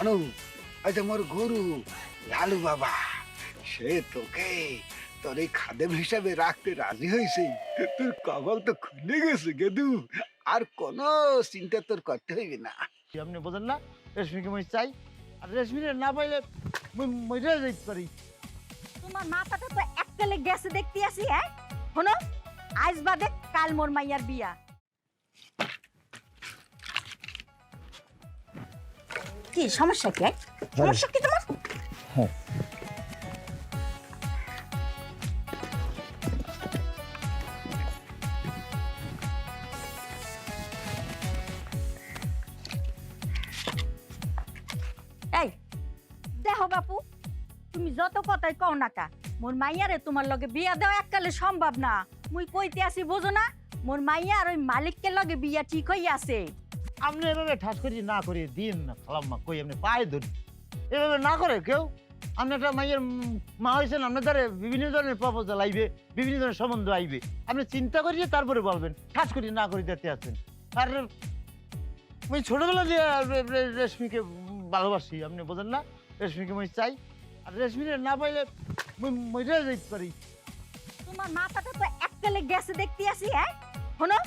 আনু আজ আমার গরু লালু বাবা। সে তোকে তোর এই খাদেম হিসাবে রাখতে রাজি হয়েছে। তোর কবল তো খুলে গেছে গেদু। আর কোনো চিন্তা তোর করতে হইবে না। আপনি বোঝেন না রেশমিকে মই চাই। আর রেশমিরে না পাইলে মই মরে যাইতে পারি। তোমার মাথাটা তো এককালে গেছে দেখতে আসি হ্যাঁ? শোনো আজ বাদে কাল মোর মাইয়ার বিয়া। কি? সমস্যা কি? সমস্যা কি তোমার? এই দেখো বাপু তুমি যত কথাই কও না কা মোর মাইয়ারে তোমার লগে বিয়া দেওয়া এককালে সম্ভব না। মুই কইতে আসি বোঝো না? মোর মাইয়া আর ওই মালিককে লগে বিয়া ঠিক হই আছে আপনি এভাবে ঠাস করি না করে দিন না খালাম্মা, কই আপনি পায়ে ধরি। এভাবে না করে কেউ? আপনি একটা মাইয়ের মা হয়েছেন, আপনার দ্বারা বিভিন্ন ধরনের প্রপোজাল আইবে, বিভিন্ন ধরনের সম্বন্ধ আইবে। আপনি চিন্তা করিয়ে তারপরে বলবেন, ঠাস করি না করে দিতে আছেন। আর আমি ছোটবেলা দিয়ে রেশমিকে ভালোবাসি, আপনি বোঝেন না? রেশমিকে মই চাই। আর রেশমিরে না পাইলে মজা যাইতে পারি। তোমার মাথাটা তো এককালে গেছে দেখতে আসি হ্যাঁ? শোনো,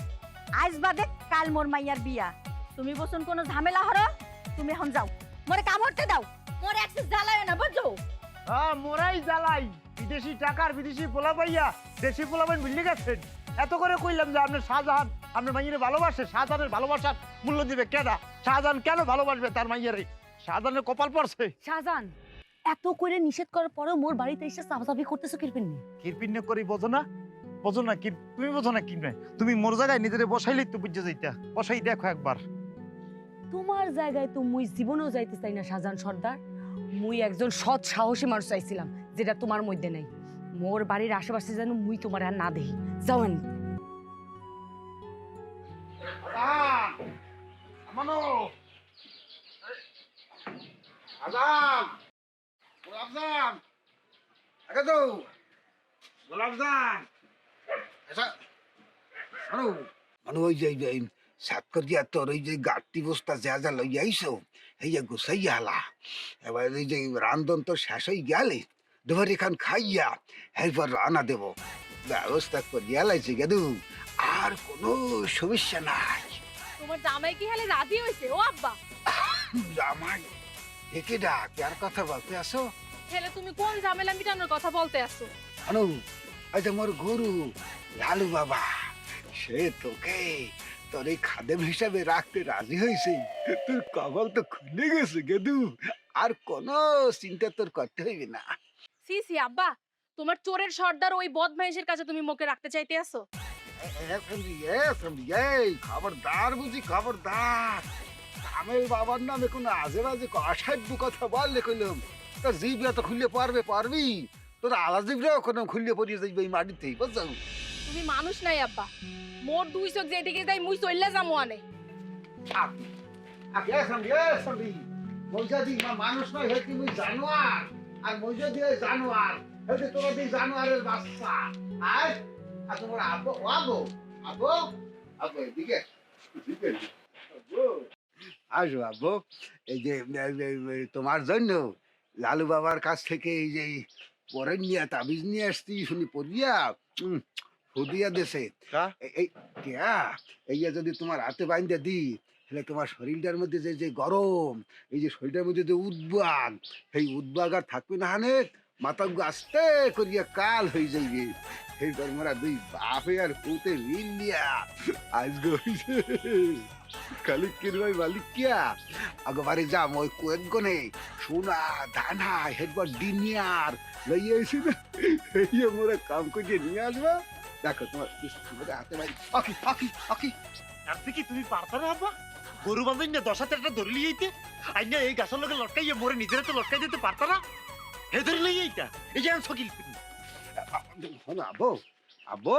আজ বাদে কাল মোর মাইয়ার বিয়া। তুমি বসুন কোনো ঝামেলা হরো তুমি এখন যাও। মোরে কাম করতে দাও মোরে একটু জ্বালায় না বুঝছ? হ্যাঁ মোরাই জ্বালাই। বিদেশি টাকার বিদেশি পোলা পাইয়া দেশি পোলা পাইন বুঝলে গেছেন? এত করে কইলাম যে আপনি শাহজাহান আপনার মাইয়ের ভালোবাসে শাহজাহানের ভালোবাসার মূল্য দিবে কেডা? শাহজাহান কেন ভালোবাসবে তার মাইয়ের? শাহজাহানের কপাল পড়ছে। শাহজাহান এত করে নিষেধ করার পরেও মোর বাড়িতে এসে চাপাচাপি করতেছো কিরপিন নিয়ে? কিরপিন্ন করি বোঝো না? বোঝো না কি তুমি বোঝো না কি নয়। তুমি মোর জায়গায় নিজেরে বসাইলেই তো বুঝে যাইতা। বসাই দেখো একবার। তোমার জায়গায় তো মুই জীবনেও যাইতে চাই না শাহজাহান সর্দার। মুই একজন সৎ সাহসী মানুষ চাইছিলাম যেটা তোমার মধ্যে নেই। মোর বাড়ির আশেপাশে যেন মুই তোমার আর না দেখি। যাওয়েন আমানো। আজাম গোলাপজাম আগে তো গোলাপজাম আচ্ছা আনো মানে ওই যে যে সাত করিয়া তোর ওই যে গাঁটটি বস্তা যা যা লই আইসো এই যে গুছাই হালা এবার এই যে রান্ধন তো শেষ হয়ে গেলে দুবার এখান খাইয়া এরপর রান্না দেব। ব্যবস্থা করিয়া লাইছে গেদু আর কোনো সমস্যা নাই। তোমার জামাই কি হালে রাজি হয়েছে ও আব্বা। জামাই একে ডাক কার কথা বলতে আসো। হেলে তুমি কোন ঝামেলা মিটানোর কথা বলতে আসো? আনু আজ আমার গরু লালু বাবা সে তোকে তোর এই খাদেম হিসাবে রাখতে রাজি হয়েছে তোর কবল তো খুলে গেছে গেদু। আর কোনো চিন্তা তোর করতে হইবে না। সি সি আব্বা তোমার চোরের সর্দার ওই বদমাইশের কাছে তুমি মুখে রাখতে চাইতে আসো এ- এ- এমনি, এ, খবরদার বুঝি খবরদার। কামেল বাবার নামে কোনো আজে বাজে অসাধ্য কথা বললে কইলাম তোর জিবিয়া তো খুললে পারবে পারবি? তোর আলা জিবরাও কোনো খুললে পড়িয়ে যাইবে এই মাটিতেই বুঝছ? তুমি মানুষ নাই, আব্বা। মোর দুই চোখ যেদিকে যাই মুই চললে যামো আনে। মানুষ মুই আর মজা দিয়ে জানোয়ার হইতে তোরা দি জানোয়ারের বাচ্চা। আর আবো আবো আবো আবো এদিকে আবো আসো। আবো এই যে তোমার জন্য লালু বাবার কাছ থেকে এই যে পরে নিয়ে তাবিজ নিয়ে আসতি শুনি পড়িয়া ফুদিয়া দেশে? এই- যদি তোমার হাতে বাইন্দে দি তাহলে তোমার শরীরটার মধ্যে যে যে গরম এই যে শরীরটার মধ্যে যে উদ্বাগ সেই উদ্বাগ আর থাকবে না হানে মাথা আস্তে করিয়া কাল হয়ে যাইবে। সেই তোমরা দুই বাপে আর পুতে মিলিয়া আজ হইছে। খালি কিরবাই মালিক কিয়া? আগবারে যা মই কোয়েক গনে সোনা দানা হেডবার ডিনিয়ার লইয়া আইছি না। এই মোরা কাম করে নিয়ে আসবা। দেখো তোমার হাতে ভাই অকি অকি অকি আর কি তুমি পারতা না আব্বা? গরু বাঁধন না দশ হাতে একটা ধরে লিয়েইতে আইনা এই গাছের লোকে লটকাইয়ে মোরে নিজেরা তো লটকাই দিতে পারতা না। হে ধরে লইয়েইতা এই যে সকিল শোনো আবো আবো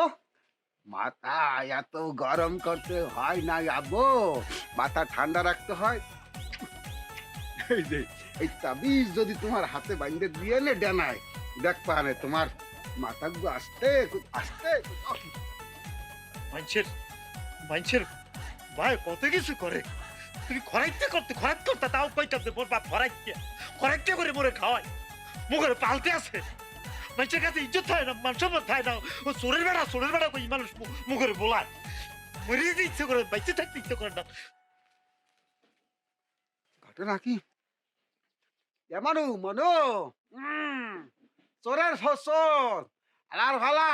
মাথা এত গরম করতে হয় না আবো মাথা ঠান্ডা রাখতে হয়। এই যে এই তাবিজ যদি তোমার হাতে বাইন্দে দিয়ে নে ডানায় দেখ পাহানে তোমার মাথা আস্তে আস্তে মানুষের মানুষের ভাই কত কিছু করে। তুমি খরাইতে করতে খরাইত করতে তাও কইতাম মোর বাপ খরাইতে। খরাইতে করে মোরে খাওয়াই মুখের পালতে আছে। মানুষের কাছে ইজ্জত থাকে না মান সম্মান থাকে না। ও চোরের বেড়া চোরের বেড়া কই মানুষ মুখের বোলায়। মরে যেতে ইচ্ছে করে বাইচে থাকতে ইচ্ছে করে না। ঘটনা কি? এমানু মনু চোরের ফসল। আর ভালা,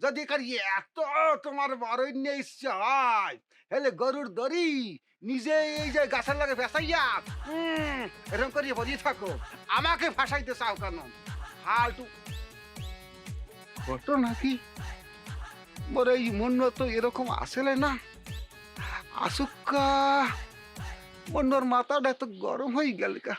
যদি কারি এত তোমার বরণ্য ইচ্ছা হয় হেলে গরুর দড়ি নিজে এই যে গাছের লাগে ফেসাইয়া এরকম করিয়ে বসে থাকো। আমাকে ফাঁসাইতে চাও কেন? ফালতু। ঘটনা কি মোর এই মন্য তো এরকম আসলে না। আসুকা মন্নর মাথাটা তো গরম হয়ে গেল কা